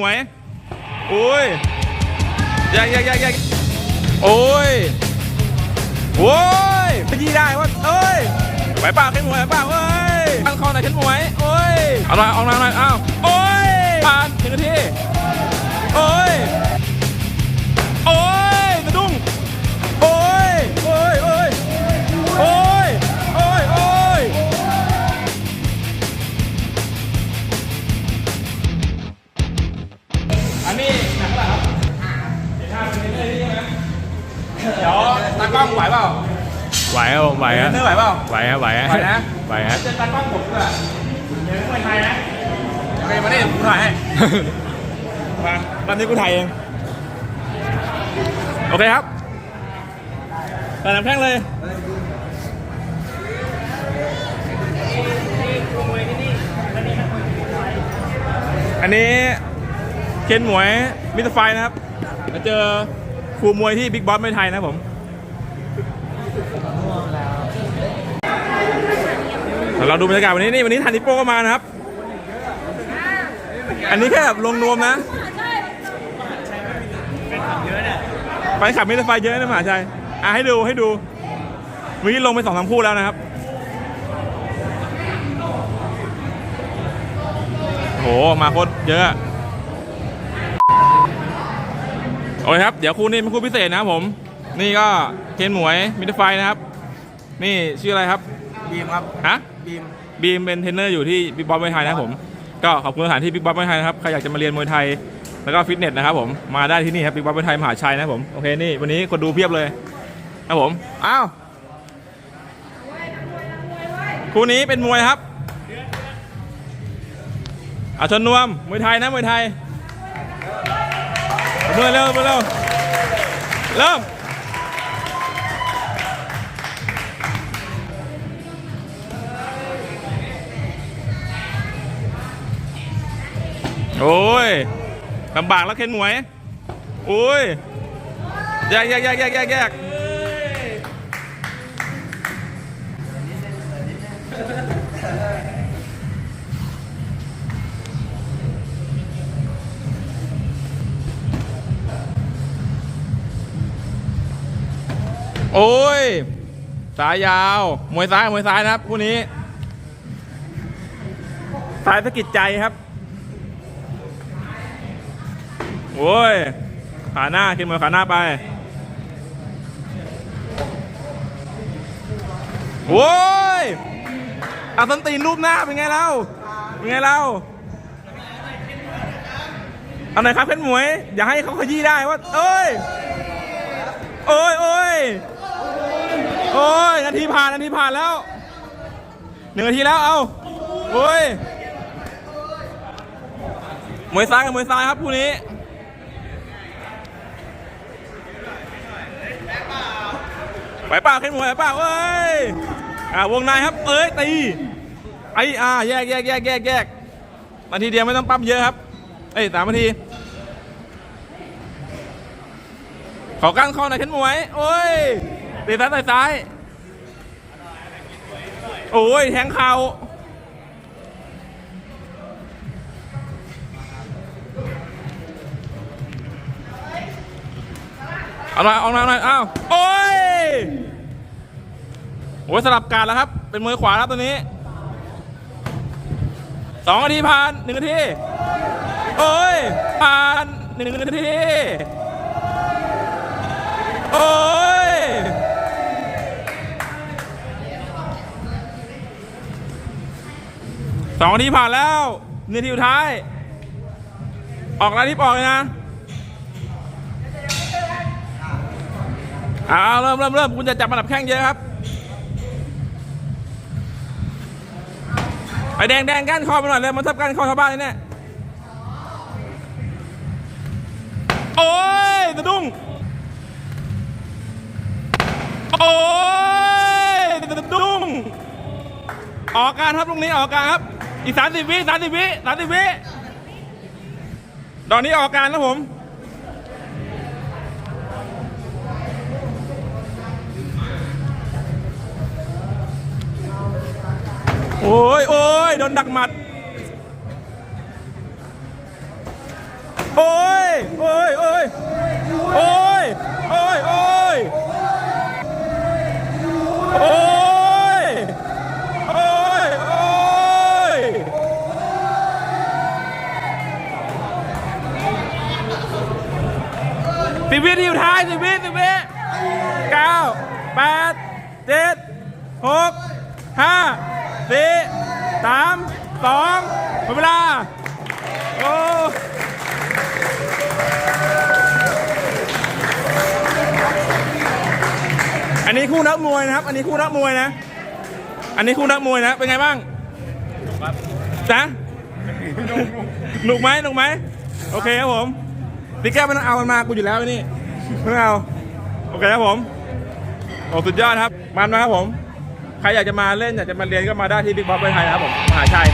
หวยโอ้ยแยกแยกแยกแยกโอ้ยโอ้ยขยี้ได้ว่าเอ้ยไหวเปล่าขึ้นหวยไหวเปล่าเอ้ยตั้งคอหน่อยขึ้นหวยโอ้ยเอาหน่อยเอาหน่อยเอาหน่อยอ้าวโอ้ เดี๋ยวตากล้องไหวเปล่าไหวครับผมไหวฮะเนื้อไหวเปล่าไหวฮะไหวฮะไหวนะไหวฮะเจอตากล้องผมด้วยเดี๋ยวไม่ไทยนะโอเคมาดิกูถ่ายให้มาตอนนี้กูถ่ายเองโอเคครับแต่น้ำแข้งเลยอันนี้เคนหมวยมิสเตอร์ไฟนะครับมาเจอ ครูมวยที่บิ๊กบอสไม่ไทยนะผมเราดูบรรยากาศวันนี้นี่วันนี้ทันนิโป้ก็มานะครับ อันนี้แค่แบบลงนวมนะไปขับมิเตอร์ไฟเยอะนะมหาชัยอะให้ดูให้ดูวันนี้ลงไปสองสามคู่แล้วนะครับโหมาโคตรเยอะ โอเคครับ เดี๋ยวคู่นี้เป็นคู่พิเศษนะครับผม นี่ก็เคนหมวยมิดไฟนะครับ นี่ชื่ออะไรครับ บีมครับฮะบีมบีมเป็นเทรนเนอร์อยู่ที่บิ๊กบอสมวยไทยนะครับผม ก็ขอบคุณสถานที่บิ๊กบอสมวยไทยนะครับ ใครอยากจะมาเรียนมวยไทย แล้วก็ฟิตเนสนะครับผม มาได้ที่นี่ครับบิ๊กบอสมวยไทยมหาชัยนะครับผม โอเค นี่วันนี้คนดูเพียบเลยครับผม อ้าว คู่นี้เป็นมวยครับอาชนนวมมวยไทยนะมวยไทย มวยเริ่มวยเริ่มเริ่มโอ้ยลำบากแล้วเค้นหวย โอ้ยแยกแยกแยกแยกแยก โอ้ย สายยาว มวยซ้าย มวยซ้ายนะครับคู่นี้ สายสะกิดใจครับ โอ้ย ขาหน้าขึ้นมาขาหน้าไป โอ้ยอาสันตีนรูปหน้าเป็นไงเล่า เป็นไงเล่าเอาไหนอยครับเพชรหมวย อย่าให้เขาขยี้ได้ว่า เอ้ย โอ้ยโอ้ยโอ้ย นาทีผ่านนาทีผ่านแล้วหนึ่งนาทีแล้วเอาโอ้ยมวยซ้ายกับมวยซ้ายครับคู่นี้ไหวเปล่าขึ้นมวยไหวเปล่าเอ้ยอ่าวงในครับ เอ้ยตีไอ้อ่าแยกแยกแยกแยกแยกนาทีเดียวไม่ต้องปั๊มเยอะครับ เอ้ยสามนาทีขอกั้นคอหน่อยขึ้นมวยโอ้ยตีซ้ายต่อยซ้าย โอ้ยแทงเข่าเอาหน่อยเอาหน่อยหน่อยอ้าวโอ้ยโอ้ยสลับการแล้วครับ เป็นมือขวาแล้วตัวนี้สองนาทีผ่านหนึ่งนาทีโอ้ยผ่านหนึ่งนาทีโอ้ สองนาทีผ่านแล้วนาทีสุดท้าย ออกแล้วรีบออกเลยนะเอาเริ่มเริ่มเริ่มคุณจะจับมันดับแข้งเยอะครับไอแดงแดงก้านคอไปหน่อยเลยมันทับก้านคอชาวบ้านเลยเนี่ยโอ้ยสะดุ้งโอ้ยสะดุ้งออกการครับตรงนี้ออกการครับ อีกสามสิบวิสามสิบวิสามสิบวิตอนนี้ออกการแล้วผม โอ้ยโอ้ยโดนดักหมัด โอ้ยโอ้ยโอ้ยโอ้ยโอ้ยโอ้ย วิที่อยู่ท้ายสิบวิสิบวิเก้าแปดเจ็ดหกห้าสี่สามสองหมดเวลาโอ้อันนี้คู่นักมวยนะครับ อันนี้คู่นักมวยนะ อันนี้คู่นักมวยนะ เป็นไงบ้างจ๊ะหนุกไหมหนุกไหม โอเคครับผม ติ๊กแก้วไม่ต้องเอามันมากูอยู่แล้วไอ้นี่ไม่เอาโอเคครับผมโอ้สุดยอดครับ มันนะครับผม ใครอยากจะมาเล่นอยากจะมาเรียนก็มาได้ที่บิ๊กบ๊อบไทยนะครับผมมหาชัย